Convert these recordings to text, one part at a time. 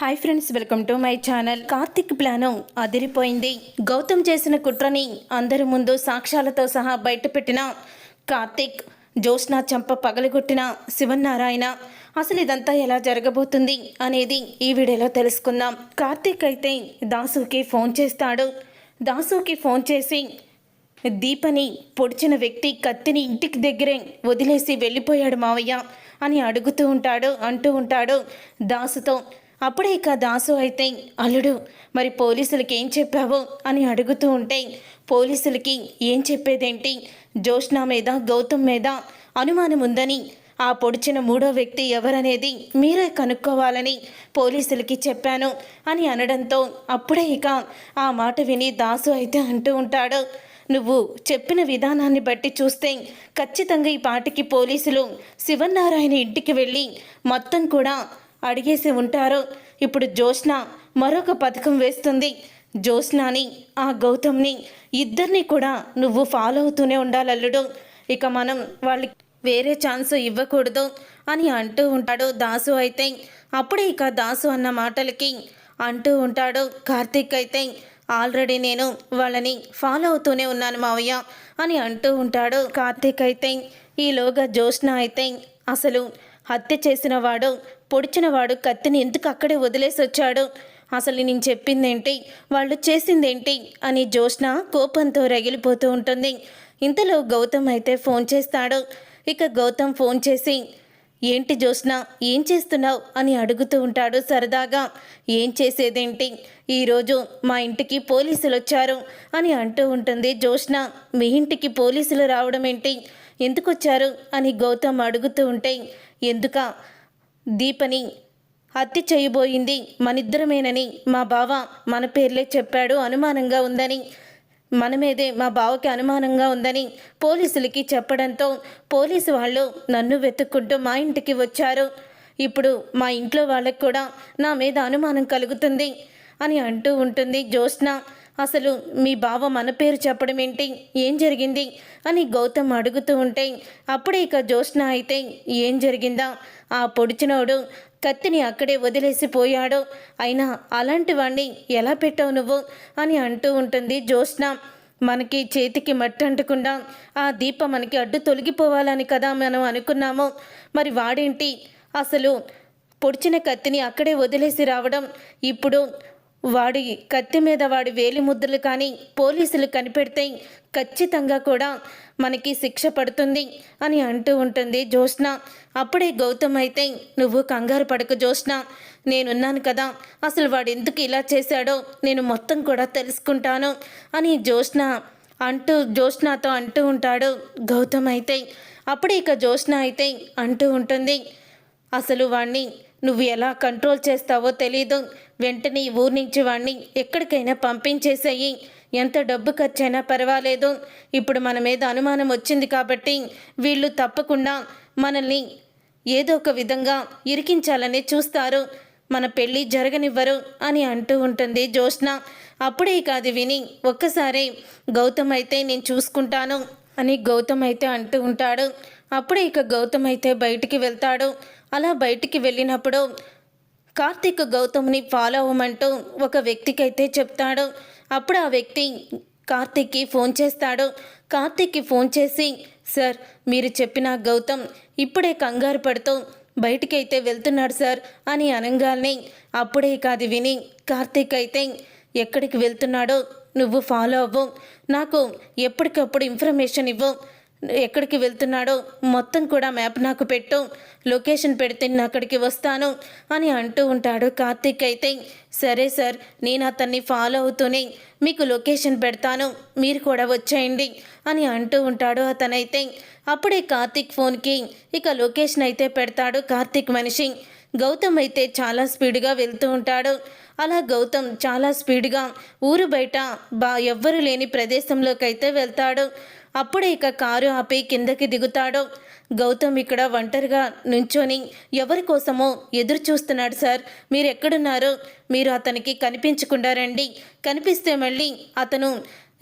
Hi friends welcome to my channel Karthik plan అదిరిపోయింది. గౌతమ్ చేసిన కుట్రని అందరి ముందు సాక్ష్యాలతో సహా బయటపెట్టిన కార్తిక్ జ్యోత్స్న చంప పగలగొట్టిన శివనారాయణ అసలు ఇదంతా ఎలా జరగబోతుంది అనేది ఈ వీడియోలో తెలుసుకుందాం. కార్తిక్ అయితే దాసుకి ఫోన్ చేస్తాడు. దాసుకి ఫోన్ చేసి దీపని పొడిచిన వ్యక్తి కత్తిని ఇంటికి దగ్గరే వదిలేసి వెళ్ళిపోయాడు మావయ్య అని అడుగుతూ ఉంటాడు అంటూ ఉంటాడు దాసుతో. అప్పుడే ఇక దాసు అయితే అల్లుడు మరి పోలీసులకి ఏం చెప్పావు? అని అడుగుతూ ఉంటే పోలీసులకి ఏం చెప్పేదేంటి? జోష్నా మీద గౌతమ్ మీద అనుమానం ఉందని ఆ పొడిచిన మూడో వ్యక్తి ఎవరనేది మీరే కనుక్కోవాలని పోలీసులకి చెప్పాను అని అనడంతో అప్పుడే ఇక ఆ మాట విని దాసు అయితే అంటూ ఉంటాడు నువ్వు చెప్పిన విధానాన్ని బట్టి చూస్తే ఖచ్చితంగా ఈ పాటికి పోలీసులు శివనారాయణ ఇంటికి వెళ్ళి మొత్తం కూడా అడిగేసి ఉంటారు. ఇప్పుడు జోష్న మరొక పథకం వేస్తుంది. జోష్నాని ఆ గౌతమ్ని ఇద్దరిని కూడా నువ్వు ఫాలో అవుతూనే ఉండాలి అల్లుడు. ఇక మనం వాళ్ళకి వేరే ఛాన్స్ ఇవ్వకూడదు అని అంటూ ఉంటాడు దాసు అయితే. అప్పుడే ఇక దాసు అన్న మాటలకి అంటూ ఉంటాడు కార్తీక్ అయితే ఆల్రెడీ నేను వాళ్ళని ఫాలో అవుతూనే ఉన్నాను మావయ్య అని అంటూ ఉంటాడు. కార్తీక్ అయితే ఈలోగా జోష్న అయితే అసలు హత్య చేసిన వాడు పొడిచిన వాడు కత్తిని ఎందుకు అక్కడే వదిలేసి వచ్చాడు? అసలు నేను చెప్పిందేంటి? వాళ్ళు చేసిందేంటి? అని జోష్న కోపంతో రగిలిపోతూ ఉంటుంది. ఇంతలో గౌతమ్ అయితే ఫోన్ చేస్తాడు. ఇక గౌతమ్ ఫోన్ చేసి ఏంటి జోష్న ఏం చేస్తున్నావు? అని అడుగుతూ ఉంటాడు సరదాగా. ఏం చేసేదేంటి? ఈరోజు మా ఇంటికి పోలీసులు వచ్చారు అని అంటూ ఉంటుంది జోష్న మీ ఇంటికి పోలీసులు రావడం ఏంటి? ఎందుకు వచ్చారు? అని గౌతమ్ అడుగుతూ ఉంటే ఎందుక? దీపని హత్య చేయబోయింది మనిద్దరమేనని మా బావ మన పేర్లే చెప్పాడు అనుమానంగా ఉందని మన మీదే మా బావకి అనుమానంగా ఉందని పోలీసులకి చెప్పడంతో పోలీసు వాళ్ళు నన్ను వెతుక్కుంటూ మా ఇంటికి వచ్చారు. ఇప్పుడు మా ఇంట్లో వాళ్ళకి కూడా నా మీద అనుమానం కలుగుతుంది అని అంటూ ఉంటుంది జ్యోత్స్న. అసలు మీ బావ మన పేరు చెప్పడం ఏంటి? ఏం జరిగింది? అని గౌతమ్ అడుగుతూ ఉంటే అప్పుడే ఇక జ్యోత్స్న అయితే ఏం జరిగిందా? ఆ పొడిచినోడు కత్తిని అక్కడే వదిలేసి పోయాడు. అయినా అలాంటి వాణ్ణి ఎలా పెట్టావు నువ్వు? అని అంటూ ఉంటుంది జ్యోత్స్న. మనకి చేతికి మట్టి అంటకుండా ఆ దీప మనకి అడ్డు తొలగిపోవాలని కదా మనం అనుకున్నాము. మరి వాడేంటి? అసలు పొడిచిన కత్తిని అక్కడే వదిలేసి రావడం ఇప్పుడు వాడి కత్తి మీద వాడి వేలి ముద్రలు కానీ పోలీసులు కనిపెడితే ఖచ్చితంగా కూడా మనకి శిక్ష పడుతుంది అని అంటూ ఉంటుంది జ్యోత్స్న. అప్పుడే గౌతమ్ అయితే నువ్వు కంగారు పడకు జ్యోత్స్న. నేనున్నాను కదా. అసలు వాడు ఎందుకు ఇలా చేశాడో నేను మొత్తం కూడా తెలుసుకుంటాను అని జ్యోత్స్న అంటూ జ్యోత్స్నతో అంటూ ఉంటాడు గౌతమ్ అయితే. అప్పుడే ఇక జ్యోత్స్న అయితే అంటూ ఉంటుంది అసలు వాణ్ణి నువ్వు ఎలా కంట్రోల్ చేస్తావో తెలీదు. వెంటనే ఊరి నుంచి వాణ్ణి ఎక్కడికైనా పంపించేసేయి. ఎంత డబ్బు ఖర్చైనా పర్వాలేదు. ఇప్పుడు మన మీద అనుమానం వచ్చింది కాబట్టి వీళ్ళు తప్పకుండా మనల్ని ఏదో ఒక విధంగా ఇరికించాలని చూస్తారు. మన పెళ్ళి జరగనివ్వరు అని అంటూ ఉంటుంది జ్యోత్స్న. అప్పుడే ఇక అది విని ఒక్కసారి గౌతమ్ అయితే నేను చూసుకుంటాను అని గౌతమ్ అయితే అంటూ ఉంటాడు. అప్పుడే ఇక గౌతమ్ అయితే బయటికి వెళ్తాడు. అలా బయటికి వెళ్ళినప్పుడు కార్తీక్ గౌతమ్ని ఫాలో అవ్వమంటూ ఒక వ్యక్తికి అయితే చెప్తాడు. అప్పుడు ఆ వ్యక్తి కార్తీక్కి ఫోన్ చేస్తాడు. కార్తీక్కి ఫోన్ చేసి సార్ మీరు చెప్పిన గౌతమ్ ఇప్పుడే కంగారు పడుతూ బయటికైతే వెళ్తున్నాడు సార్ అని అనగానే అప్పుడే కాదు విని కార్తీక్ అయితే ఎక్కడికి వెళ్తున్నాడో నువ్వు ఫాలో అవ్వు. నాకు ఎప్పటికప్పుడు ఇన్ఫర్మేషన్ ఇవ్వు. ఎక్కడికి వెళ్తున్నాడో మొత్తం కూడా మ్యాప్ నాకు పెట్టు. లొకేషన్ పెడితే నేను అక్కడికి వస్తాను అని అంటూ ఉంటాడు కార్తీక్ అయితే. సరే సార్ నేను అతన్ని ఫాలో అవుతూనే మీకు లొకేషన్ పెడతాను. మీరు కూడా వచ్చేయండి అని అంటూ ఉంటాడు అతనైతే. అప్పుడే కార్తీక్ ఫోన్కి ఇక లొకేషన్ అయితే పెడతాడు కార్తీక్ మనిషి. గౌతమ్ అయితే చాలా స్పీడ్గా వెళ్తూ ఉంటాడు. అలా గౌతమ్ చాలా స్పీడ్గా ఊరు బయట బా ఎవ్వరు లేని ప్రదేశంలోకి అయితే వెళ్తాడు. అప్పుడే ఇక కారు ఆపి కిందకి దిగుతాడు. గౌతమ్ ఇక్కడ ఒంటరిగా నుంచొని ఎవరి కోసమో ఎదురు చూస్తున్నాడు సార్. మీరు ఎక్కడున్నారు మీరు అతనికి కనిపించకుండా రండి. కనిపిస్తే మళ్ళీ అతను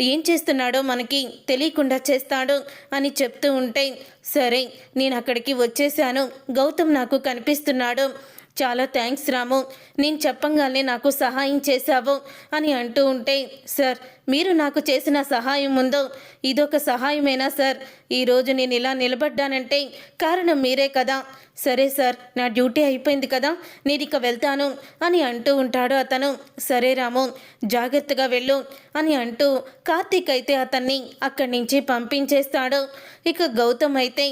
ఏం చేస్తున్నాడో మనకి తెలియకుండా చేస్తాడు అని చెప్తూ ఉంటే సరే నేను అక్కడికి వచ్చేసాను గౌతమ్ నాకు కనిపిస్తున్నాడు. చాలా థ్యాంక్స్ రాము. నేను చెప్పంగానే నాకు సహాయం చేశావు అని అంటూ ఉంటే సార్ మీరు నాకు చేసిన సహాయం ముందు ఇదొక సహాయమేనా సార్? ఈరోజు నేను ఇలా నిలబడ్డానంటే కారణం మీరే కదా. సరే సార్ నా డ్యూటీ అయిపోయింది కదా నేను ఇక వెళ్తాను అని అంటూ ఉంటాడు అతను. సరే రాము జాగ్రత్తగా వెళ్ళు అని అంటూ కార్తీక్ అయితే అతన్ని అక్కడి నుంచి పంపించేస్తాడు. ఇక గౌతమ్ అయితే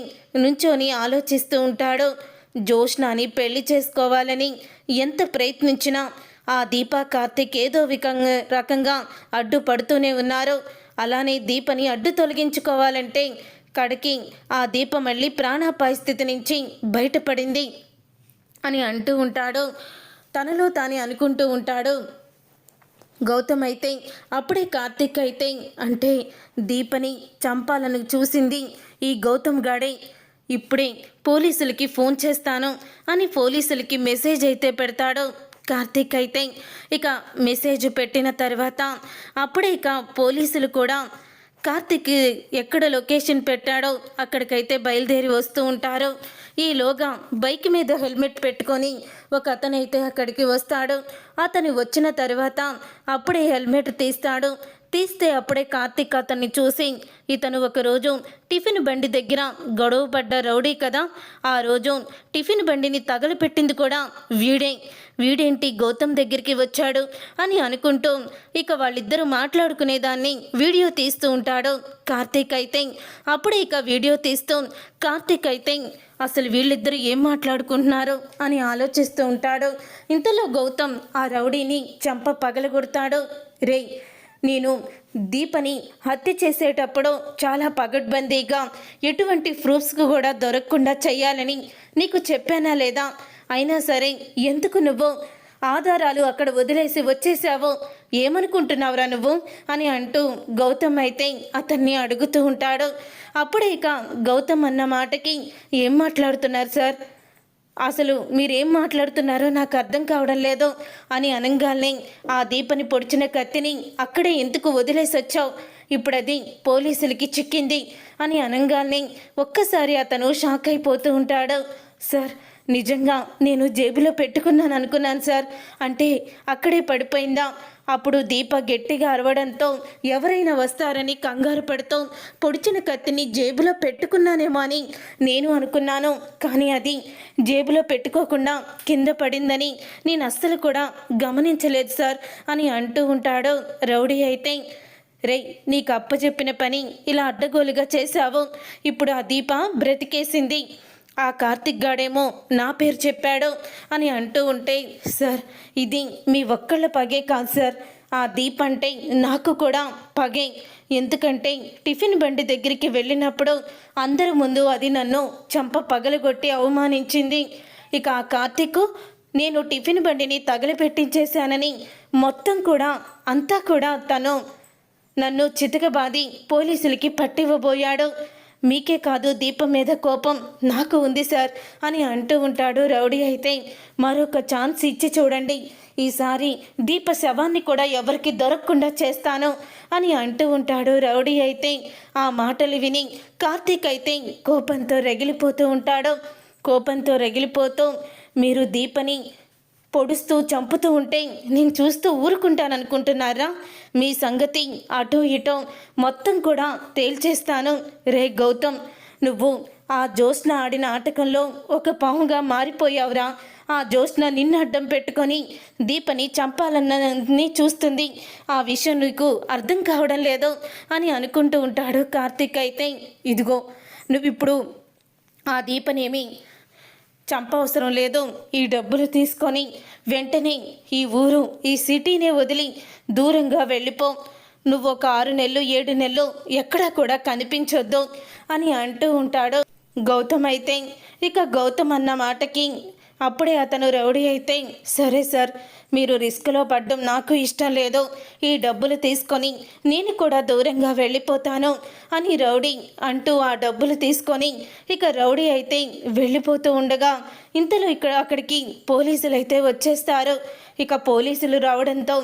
నుంచొని ఆలోచిస్తూ ఉంటాడు. జోష్నాని పెళ్ళి చేసుకోవాలని ఎంత ప్రయత్నించినా ఆ దీపా కార్తిక్ ఏదో వికంగా రకంగా అడ్డుపడుతూనే ఉన్నారు. అలానే దీపని అడ్డు తొలగించుకోవాలంటే కడికి ఆ దీప మళ్ళీ ప్రాణాపాయ స్థితి నుంచి బయటపడింది అని అంటూ ఉంటాడు. తనలో తానే అనుకుంటూ ఉంటాడు. గౌతమ్ అయితే అప్పుడే కార్తిక్ అయితే అంటే దీపని చంపాలని చూసింది ఈ గౌతమ్ గాడే. ఇప్పుడే పోలీసులకి ఫోన్ చేస్తాను అని పోలీసులకి మెసేజ్ అయితే పెడతాడు కార్తీక్ అయితే. ఇక మెసేజ్ పెట్టిన తర్వాత అప్పుడే ఇక పోలీసులు కూడా కార్తిక్ ఎక్కడ లొకేషన్ పెట్టాడో అక్కడికైతే బయలుదేరి వస్తూ ఉంటారు. ఈలోగా బైక్ మీద హెల్మెట్ పెట్టుకొని ఒక అతనైతే అక్కడికి వస్తాడు. అతను వచ్చిన తర్వాత అప్పుడే హెల్మెట్ తీస్తాడు. తీస్తే అప్పుడే కార్తిక్ అతన్ని చూసి ఇతను ఒకరోజు టిఫిన్ బండి దగ్గర గొడవ పడ్డ రౌడీ కదా. ఆ రోజు టిఫిన్ బండిని తగలపెట్టింది కూడా వీడే. వీడేంటి గౌతమ్ దగ్గరికి వచ్చాడు అని అనుకుంటూ ఇక వాళ్ళిద్దరూ మాట్లాడుకునేదాన్ని వీడియో తీస్తూ ఉంటాడు కార్తీక్ అయితే. అప్పుడే ఇక వీడియో తీస్తూ కార్తీక్ అయితే అసలు వీళ్ళిద్దరూ ఏం మాట్లాడుకుంటున్నారు అని ఆలోచిస్తూ ఉంటాడు. ఇంతలో గౌతమ్ ఆ రౌడీని చంప పగలగొడతాడు. రే నేను దీపని హత్య చేసేటప్పుడు చాలా పగడ్బందీగా ఎటువంటి ప్రూఫ్స్కు కూడా దొరకకుండా చేయాలని నీకు చెప్పానా లేదా? అయినా సరే ఎందుకు నువ్వు ఆధారాలు అక్కడ వదిలేసి వచ్చేసావో? ఏమనుకుంటున్నావురా నువ్వు? అని అంటూ గౌతమ్ అయితే అతన్ని అడుగుతూ ఉంటాడు. అప్పుడే ఇక గౌతమ్ అన్న మాటకి ఏం మాట్లాడుతున్నారు సార్? అసలు మీరేం మాట్లాడుతున్నారో నాకు అర్థం కావడం లేదు అని అనగానే ఆ దీపని పొడిచిన కత్తిని అక్కడే ఎందుకు వదిలేసి వచ్చావు? ఇప్పుడు అది పోలీసులకి చిక్కింది అని అనగానే ఒక్కసారి అతను షాక్ అయిపోతూ ఉంటాడు. సార్ నిజంగా నేను జేబులో పెట్టుకున్నాను అనుకున్నాను సార్. అంటే అక్కడే పడిపోయిందా? అప్పుడు దీప గట్టిగా అరవడంతో ఎవరైనా వస్తారని కంగారు పడుతూ పొడిచిన కత్తిని జేబులో పెట్టుకున్నానేమో అని నేను అనుకున్నాను. కానీ అది జేబులో పెట్టుకోకుండా కింద పడిందని నేను అస్సలు కూడా గమనించలేదు సార్ అని అంటూ ఉంటాడు రౌడీ అయితే. రే నీకు అప్పచెప్పిన పని ఇలా అడ్డగోలుగా చేశావు. ఇప్పుడు ఆ దీప బ్రతికేసింది. ఆ కార్తిక్ గాడేమో నా పేరు చెప్పాడు అని అంటూ ఉంటే సార్ ఇది మీ ఒక్కళ్ళ పగే కాదు సార్. ఆ దీప్ అంటే నాకు కూడా పగే. ఎందుకంటే టిఫిన్ బండి దగ్గరికి వెళ్ళినప్పుడు అందరి ముందు అది నన్ను చంప పగలగొట్టి అవమానించింది. ఇక ఆ కార్తిక్ నేను టిఫిన్ బండిని తగలపెట్టించేశానని మొత్తం కూడా అంతా కూడా తను నన్ను చితకబాది పోలీసులకి పట్టివ్వబోయాడు. మీకే కాదు దీపం మీద కోపం నాకు ఉంది సార్ అని అంటూ ఉంటాడు రౌడీ అయితే. మరొక ఛాన్స్ ఇచ్చి చూడండి. ఈసారి దీప శవాన్ని కూడా ఎవరికి దొరకకుండా చేస్తాను అని అంటూ ఉంటాడు రౌడీ అయితే. ఆ మాటలు విని కార్తీక్ అయితే కోపంతో రగిలిపోతూ ఉంటాడు. కోపంతో రగిలిపోతూ మీరు దీపని పొడుస్తూ చంపుతూ ఉంటే నేను చూస్తూ ఊరుకుంటాననుకుంటున్నారా? మీ సంగతి అటో ఇటో మొత్తం కూడా తేల్చేస్తాను. రే గౌతమ్ నువ్వు ఆ జ్యోత్స్న ఆడిన ఆటకంలో ఒక పాముగా మారిపోయావురా. ఆ జ్యోత్స్న నిన్ను అడ్డం పెట్టుకొని దీపని చంపాలన్నని చూస్తుంది. ఆ విషయం నీకు అర్థం కావడం లేదు అని అనుకుంటూ ఉంటాడు కార్తీక్ అయితే. ఇదిగో నువ్వు ఇప్పుడు ఆ దీపనేమి చంపవసరం లేదు. ఈ డబ్బులు తీసుకొని వెంటనే ఈ ఊరు ఈ సిటీనే వదిలి దూరంగా వెళ్ళిపో. నువ్వు ఒక ఆరు నెలలు ఏడు నెలలు ఎక్కడా కూడా కనిపించొద్దు అని అంటూ ఉంటాడు గౌతమ్ అయితే. ఇక గౌతమ్ అన్న మాటకి అప్పుడే అతను రౌడీ అయితే సరే సార్ మీరు రిస్క్లో పడ్డం నాకు ఇష్టం లేదు. ఈ డబ్బులు తీసుకొని నేను కూడా దూరంగా వెళ్ళిపోతాను అని రౌడీ అంటూ ఆ డబ్బులు తీసుకొని ఇక రౌడీ అయితే వెళ్ళిపోతూ ఉండగా ఇంతలో ఇక్కడ అక్కడికి పోలీసులు అయితే వచ్చేస్తారు. ఇక పోలీసులు రావడంతో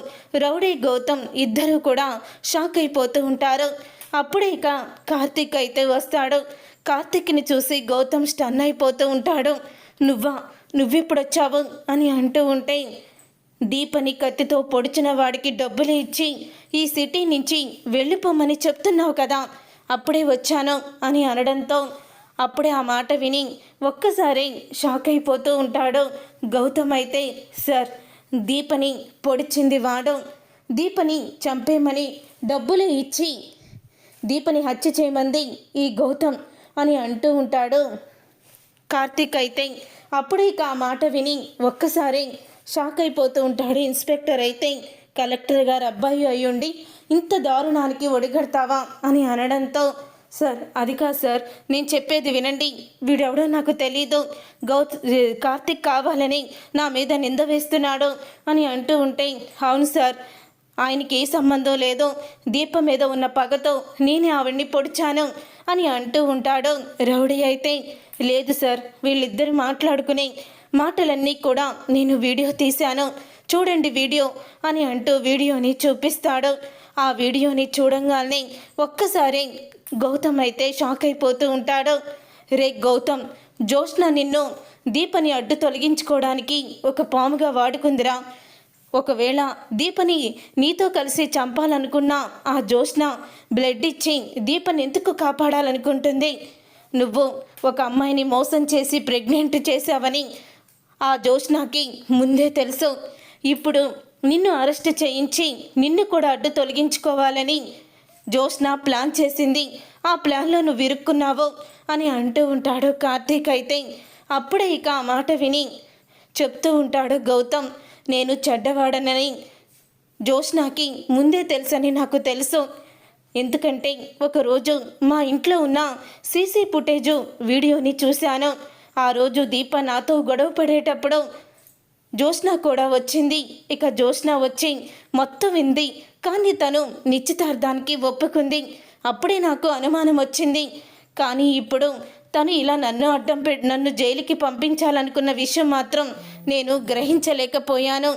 రౌడీ గౌతమ్ ఇద్దరూ కూడా షాక్ అయిపోతూ ఉంటారు. అప్పుడే ఇక కార్తీక్ అయితే వస్తాడు. కార్తీక్ని చూసి గౌతమ్ స్టన్ అయిపోతూ ఉంటాడు. నువ్వా? నువ్వెప్పుడొచ్చావు అని అంటూ ఉంటే దీపని కత్తితో పొడిచిన వాడికి డబ్బులు ఇచ్చి ఈ సిటీ నుంచి వెళ్ళిపోమని చెప్తున్నావు కదా అప్పుడే వచ్చాను అని అనడంతో అప్పుడే ఆ మాట విని ఒక్కసారి షాక్ అయిపోతూ ఉంటాడు. గౌతమ్ అయితే సార్ దీపని పొడిచింది వాడు. దీపని చంపేమని డబ్బులు ఇచ్చి దీపని హత్య చేయమంది ఈ గౌతమ్ అని అంటూ ఉంటాడు. కార్తీక్ అయితే అప్పుడే ఇక ఆ మాట విని ఒక్కసారి షాక్ అయిపోతూ ఉంటాడు ఇన్స్పెక్టర్ అయితే. కలెక్టర్ గారు అబ్బాయి అయ్యుండి ఇంత దారుణానికి ఒడిగడతావా? అని అనడంతో సార్ అది కాదు సార్ నేను చెప్పేది వినండి. వీడెవడో నాకు తెలీదు. గౌత్ కార్తిక్ కావాలని నా మీద నింద వేస్తున్నాడు అని అంటూ ఉంటే అవును సార్ ఆయనకి ఏ సంబంధం లేదు దీపం మీద ఉన్న పగతో నేనే ఆవిడ్ని పొడిచాను అని అంటూ ఉంటాడు రౌడీ అయితే. లేదు సార్ వీళ్ళిద్దరు మాట్లాడుకునే మాటలన్నీ కూడా నేను వీడియో తీశాను. చూడండి వీడియో అని అంటూ వీడియోని చూపిస్తాడు. ఆ వీడియోని చూడంగానే ఒక్కసారి గౌతమ్ అయితే షాక్ అయిపోతూ ఉంటాడు. రే గౌతమ్ జోష్న నిన్ను దీపని అడ్డు తొలగించుకోవడానికి ఒక పాముగా వాడుకుందిరా. ఒకవేళ దీపని నీతో కలిసి చంపాలనుకున్న ఆ జోష్న బ్లడ్ ఇచ్చి దీపని ఎందుకు కాపాడాలనుకుంటుంది? నువ్వు ఒక అమ్మాయిని మోసం చేసి ప్రెగ్నెంట్ చేశావని ఆ జోష్నాకి ముందే తెలుసు. ఇప్పుడు నిన్ను అరెస్ట్ చేయించి నిన్ను కూడా అడ్డు తొలగించుకోవాలని జోష్న ప్లాన్ చేసింది. ఆ ప్లాన్లో నువ్వు ఇరుక్కున్నావు అని అంటూ ఉంటాడు కార్తీక్ అయితే అప్పుడే ఇక ఆ మాట విని చెప్తూ ఉంటాడు గౌతమ్. నేను చెడ్డవాడనని జోష్నాకి ముందే తెలుసని నాకు తెలుసు. ఎందుకంటే ఒకరోజు మా ఇంట్లో ఉన్న సీసీ ఫుటేజు వీడియోని చూశాను. ఆ రోజు దీప నాతో గొడవ పడేటప్పుడు జోష్న కూడా వచ్చింది. ఇక జోష్న వచ్చి మొత్తం వింది. కానీ తను నిశ్చితార్థానికి ఒప్పుకుంది. అప్పుడే నాకు అనుమానం వచ్చింది. కానీ ఇప్పుడు తను ఇలా నన్ను అడ్డం పెట్టి నన్ను జైలుకి పంపించాలనుకున్న విషయం మాత్రం నేను గ్రహించలేకపోయాను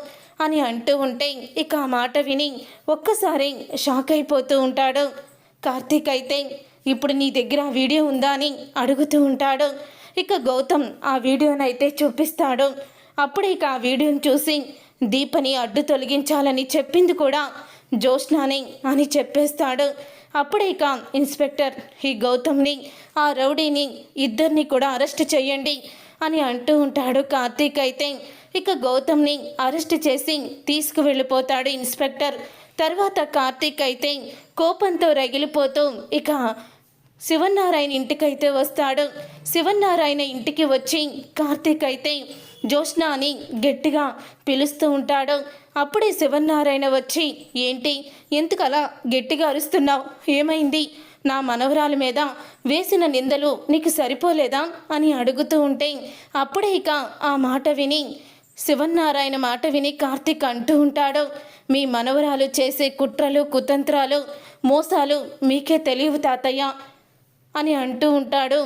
అని అంటూ ఉంటే ఇక ఆ మాట విని ఒక్కసారి షాక్ అయిపోతూ ఉంటాడు. కార్తీక్ అయితే ఇప్పుడు నీ దగ్గర ఆ వీడియో ఉందా అని అడుగుతూ ఉంటాడు. ఇక గౌతమ్ ఆ వీడియోనైతే చూపిస్తాడు. అప్పుడు ఇక ఆ వీడియోని చూసి దీపని అడ్డు తొలగించాలని చెప్పింది కూడా జోష్నాని అని చెప్పేస్తాడు. అప్పుడే ఇక ఇన్స్పెక్టర్ ఈ గౌతమ్ని ఆ రౌడీని ఇద్దరిని కూడా అరెస్ట్ చేయండి అని అంటూ ఉంటాడు కార్తీక్ అయితే. ఇక గౌతమ్ని అరెస్ట్ చేసి తీసుకువెళ్ళిపోతాడు ఇన్స్పెక్టర్. తర్వాత కార్తీక్ అయితే కోపంతో రగిలిపోతూ ఇక శివన్నారాయణ ఇంటికైతే వస్తాడు. శివన్నారాయణ ఇంటికి వచ్చి కార్తీక్ అయితే జోష్న అని గట్టిగా పిలుస్తూ ఉంటాడు. అప్పుడే శివన్నారాయణ వచ్చి ఏంటి? ఎందుకు అలా గట్టిగా అరుస్తున్నావు? ఏమైంది? నా మనవరాల మీద వేసిన నిందలు నీకు సరిపోలేదా? అని అడుగుతూ ఉంటే అప్పుడే ఇక ఆ మాట విని శివన్నారాయణ మాట విని కార్తీక్ అంటూ ఉంటాడు మీ మనవరాలు చేసే కుట్రలు కుతంత్రాలు మోసాలు మీకే తెలియవు తాతయ్య అని అంటూ ఉంటాడు.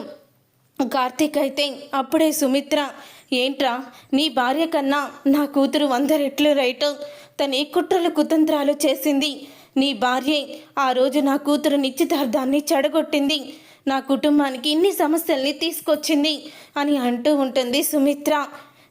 కార్తీక్ అయితే అప్పుడే సుమిత్ర ఏంట్రా? నీ భార్య కన్నా నా కూతురు వంద రెట్లు రైట్. తను ఏ కుట్రలు కుతంత్రాలు చేసింది. నీ భార్యే ఆ రోజు నా కూతురు నిశ్చితార్థాన్ని చెడగొట్టింది. నా కుటుంబానికి ఇన్ని సమస్యల్ని తీసుకొచ్చింది అని అంటూ ఉంటుంది సుమిత్ర.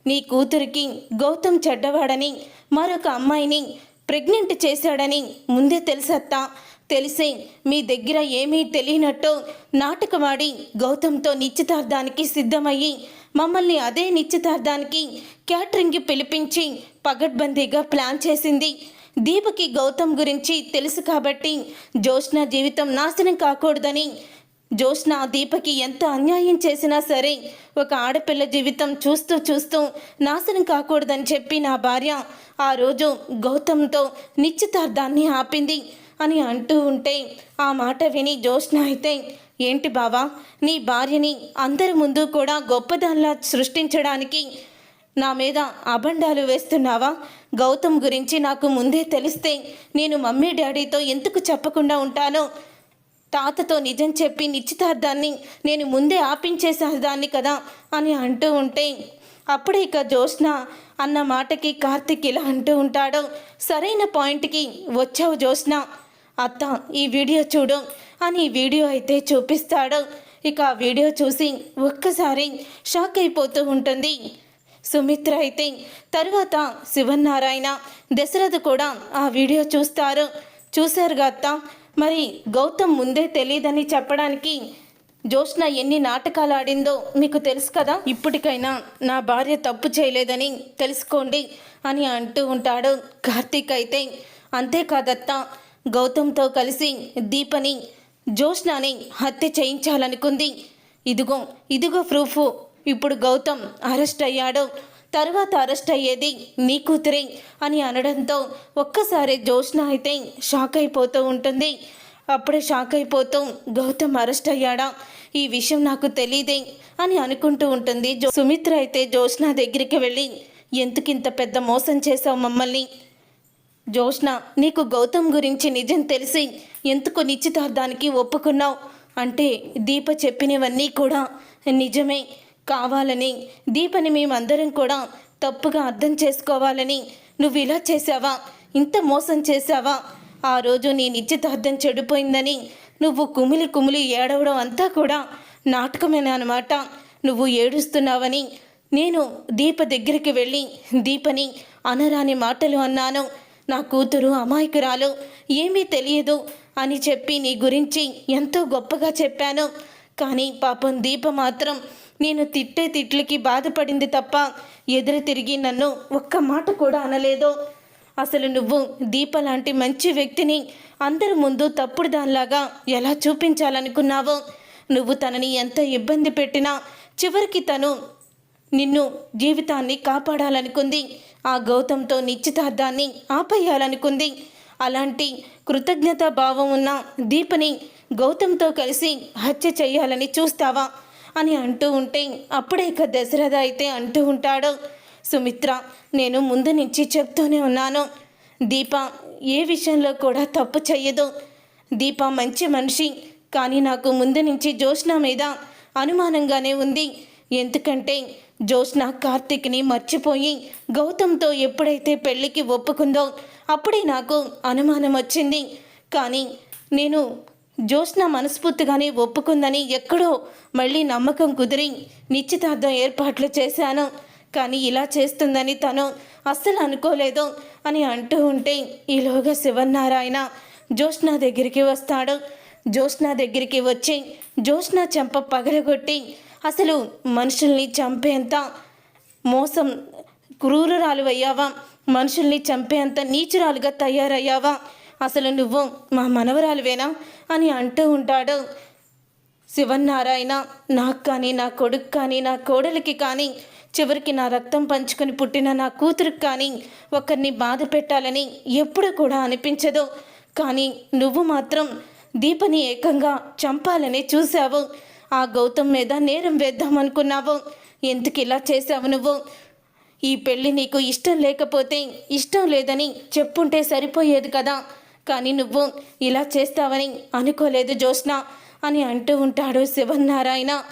నీ కూతురికి గౌతమ్ చెడ్డవాడని మరొక అమ్మాయిని ప్రెగ్నెంట్ చేశాడని ముందే తెలుసత్తా. తెలిసే మీ దగ్గర ఏమీ తెలియనట్టు నాటకమాడి గౌతమ్తో నిశ్చితార్థానికి సిద్ధమయ్యి మమ్మల్ని అదే నిశ్చితార్థానికి క్యాటరింగ్కి పిలిపించి పగడ్బందీగా ప్లాన్ చేసింది. దీపకి గౌతమ్ గురించి తెలుసు కాబట్టి జోష్న జీవితం నాశనం కాకూడదని. జోష్న దీపకి ఎంత అన్యాయం చేసినా సరే ఒక ఆడపిల్ల జీవితం చూస్తూ చూస్తూ నాశనం కాకూడదని చెప్పి నా భార్య ఆ రోజు గౌతమ్తో నిశ్చితార్థాన్ని ఆపింది అని అంటూ ఉంటే ఆ మాట విని జోష్న అయితే ఏంటి బావా? నీ భార్యని అందరి ముందు కూడా గొప్పదానిలా సృష్టించడానికి నా మీద అబండాలు వేస్తున్నావా? గౌతమ్ గురించి నాకు ముందే తెలిస్తే నేను మమ్మీ డాడీతో ఎందుకు చెప్పకుండా ఉంటానో? తాతతో నిజం చెప్పి నిశ్చితార్థాన్ని నేను ముందే ఆపించేసేదాన్ని కదా అని అంటూ ఉంటే అప్పుడే ఇక జోష్న అన్న మాటకి కార్తిక్ ఇలా అంటూ ఉంటాడు. సరైన పాయింట్కి వచ్చావు జోష్న అత్త ఈ వీడియో చూడు. అని వీడియో అయితే చూపిస్తాడు. ఇక ఆ వీడియో చూసి ఒక్కసారి షాక్ అయిపోతూ ఉంటుంది. సుమిత్ర అయితే తరువాత శివనారాయణ దశరథ కూడా ఆ వీడియో చూస్తారు. చూశారుగా అత్త మరి గౌతమ్ ముందే తెలియదని చెప్పడానికి జోష్న ఎన్ని నాటకాలు ఆడిందో మీకు తెలుసు కదా? ఇప్పటికైనా నా భార్య తప్పు చేయలేదని తెలుసుకోండి అని అంటూ ఉంటాడు. కార్తీక్ అయితే అంతేకాదత్త గౌతమ్తో కలిసి దీపని జోష్నాని హత్య చేయించాలనుకుంది. ఇదిగో ఇదిగో ప్రూఫ్. ఇప్పుడు గౌతమ్ అరెస్ట్ అయ్యాడు. తర్వాత అరెస్ట్ అయ్యేది నీ కూతురే అని అనడంతో ఒక్కసారి జోష్న అయితే షాక్ అయిపోతూ ఉంటుంది. అప్పుడే షాక్ అయిపోతూ గౌతమ్ అరెస్ట్ అయ్యాడా? ఈ విషయం నాకు తెలియదే అని అనుకుంటూ ఉంటుంది. జో సుమిత్ర అయితే జోష్న దగ్గరికి వెళ్ళి ఎందుకింత పెద్ద మోసం చేశావు మమ్మల్ని? జోష్ణ నీకు గౌతమ్ గురించి నిజం తెలిసి ఎందుకు నిశ్చితార్థానికి ఒప్పుకున్నావు? అంటే దీప చెప్పినవన్నీ కూడా నిజమే కావాలని దీపని మేమందరం కూడా తప్పుగా అర్థం చేసుకోవాలని నువ్వు ఇలా చేసావా ఇంత మోసం చేసావా ఆ రోజు నీ నిశ్చితార్థం చెడిపోయిందని నువ్వు కుమిలి కుమిలి ఏడవడం అంతా కూడా నాటకమేనా అనమాట నువ్వు ఏడుస్తున్నావని నేను దీప దగ్గరికి వెళ్ళి దీపని అనరాని మాటలు అన్నాను. నా కూతురు అమాయకురాలు ఏమీ తెలియదు అని చెప్పి నీ గురించి ఎంతో గొప్పగా చెప్పాను. కానీ పాపం దీప మాత్రం నేను తిట్టే తిట్లకి బాధపడింది తప్ప ఎదురు తిరిగి నన్ను ఒక్క మాట కూడా అనలేదు. అసలు నువ్వు దీప లాంటి మంచి వ్యక్తిని అందరి ముందు తప్పుడు దానిలాగా ఎలా చూపించాలనుకున్నావో? నువ్వు తనని ఎంత ఇబ్బంది పెట్టినా చివరికి తను నిన్ను జీవితాన్ని కాపాడాలనుకుంది. ఆ గౌతంతో నిశ్చితార్థాన్ని ఆపేయాలనుకుంది. అలాంటి కృతజ్ఞతా భావం ఉన్న దీపని గౌతంతో కలిసి హత్య చేయాలని చూస్తావా అని అంటూ ఉంటే అప్పుడే ఇక దశరథ అయితే అంటూ ఉంటాడు సుమిత్ర నేను ముందు నుంచి చెప్తూనే ఉన్నాను. దీప ఏ విషయంలో కూడా తప్పు చెయ్యదు. దీప మంచి మనిషి కానీ నాకు ముందు నుంచి జోష్న మీద అనుమానంగానే ఉంది. ఎందుకంటే జ్యోత్స్న కార్తిక్ని మర్చిపోయి గౌతమ్తో ఎప్పుడైతే పెళ్ళికి ఒప్పుకుందో అప్పుడే నాకు అనుమానం వచ్చింది. కానీ నేను జ్యోత్స్న మనస్ఫూర్తిగానే ఒప్పుకుందని ఎక్కడో మళ్ళీ నమ్మకం కుదిరి నిశ్చితార్థం ఏర్పాట్లు చేశాను. కానీ ఇలా చేస్తుందని తను అస్సలు అనుకోలేదు అని అంటూ ఉంటే ఈలోగా శివనారాయణ జ్యోత్స్న దగ్గరికి వస్తాడు. జ్యోత్స్న దగ్గరికి వచ్చి జ్యోత్స్న చెంప పగలగొట్టి అసలు మనుషుల్ని చంపేంత మోసం క్రూరురాలు అయ్యావా మనుషుల్ని చంపేంత నీచురాలుగా తయారయ్యావా? అసలు నువ్వు మా మనవరాలువేనా? అని అంటూ ఉంటాడు. శివన్నారాయణ నాకు కానీ నా కొడుకు కానీ నా కోడలికి కానీ చివరికి నా రక్తం పంచుకొని పుట్టిన నా కూతురికి కానీ ఒకరిని బాధ పెట్టాలని ఎప్పుడు కూడా అనిపించదు. కానీ నువ్వు మాత్రం దీపని ఏకంగా చంపాలని చూశావు. ఆ గౌతమ్ మీద నేరం వేద్దామనుకున్నావు ఎందుకు ఇలా చేసావు నువ్వు? ఈ పెళ్ళి నీకు ఇష్టం లేకపోతే ఇష్టం లేదని చెప్పుంటే సరిపోయేది కదా. కానీ నువ్వు ఇలా చేస్తావని అనుకోలేదు జోస్న అని అంటూ ఉంటాడు శివనారాయణ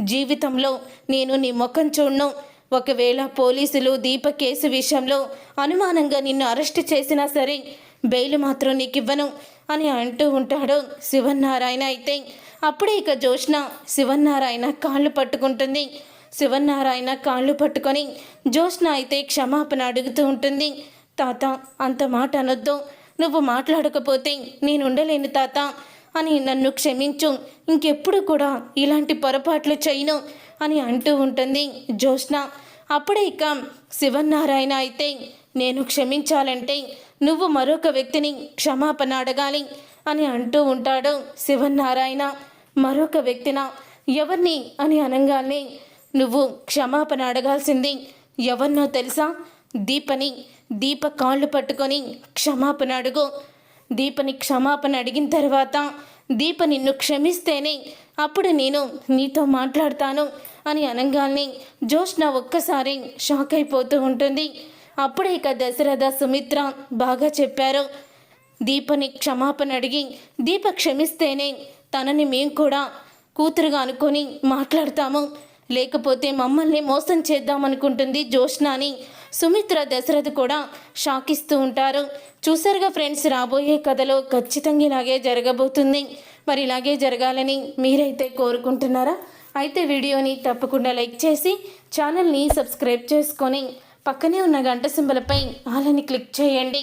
జీవితంలో నేను నీ ముఖం చూడను. ఒకవేళ పోలీసులు దీప కేసు విషయంలో అనుమానంగా నిన్ను అరెస్ట్ చేసినా సరే బెయిల్ మాత్రం నీకు ఇవ్వను అని అంటూ ఉంటాడు శివనారాయణ అయితే. అప్పుడే ఇక జోష్న శివన్నారాయణ కాళ్ళు పట్టుకుంటుంది. శివన్నారాయణ కాళ్ళు పట్టుకొని జోష్న అయితే క్షమాపణ అడుగుతూ ఉంటుంది. తాత అంత మాట అనొద్దు. నువ్వు మాట్లాడకపోతే నేను ఉండలేను తాత అని నన్ను క్షమించు. ఇంకెప్పుడు కూడా ఇలాంటి పొరపాట్లు చేయను అని అంటూ ఉంటుంది జోష్న అప్పుడే ఇక శివన్నారాయణ అయితే నేను క్షమించాలంటే నువ్వు మరొక వ్యక్తిని క్షమాపణ అడగాలి. అని అంటూ ఉంటాడు శివనారాయణ మరొక వ్యక్తిన ఎవరిని అని అనగానే నువ్వు క్షమాపణ అడగాల్సింది ఎవరినో తెలుసా? దీపని దీప కాళ్ళు పట్టుకొని క్షమాపణ అడుగు. దీపని క్షమాపణ అడిగిన తర్వాత దీప నిన్ను క్షమిస్తేనే అప్పుడు నేను నీతో మాట్లాడతాను అని అనగానే జోష్న ఒక్కసారి షాక్ అయిపోతూ ఉంటుంది. అప్పుడే ఇక దశరథ సుమిత్ర బాగా చెప్పారు. దీపని క్షమాపణ అడిగి దీప క్షమిస్తేనే తనని మేము కూడా కూతురుగా అనుకొని మాట్లాడతాము. లేకపోతే మమ్మల్ని మోసం చేద్దామనుకుంటుంది జోష్నాని సుమిత్ర దశరథ్ కూడా షాక్ ఇస్తూ ఉంటారు. చూసారుగా ఫ్రెండ్స్ రాబోయే కథలో ఖచ్చితంగా ఇలాగే జరగబోతుంది. మరి ఇలాగే జరగాలని మీరైతే కోరుకుంటున్నారా? అయితే వీడియోని తప్పకుండా లైక్ చేసి ఛానల్ని సబ్స్క్రైబ్ చేసుకొని పక్కనే ఉన్న గంట సింబలపై ఆలని క్లిక్ చేయండి.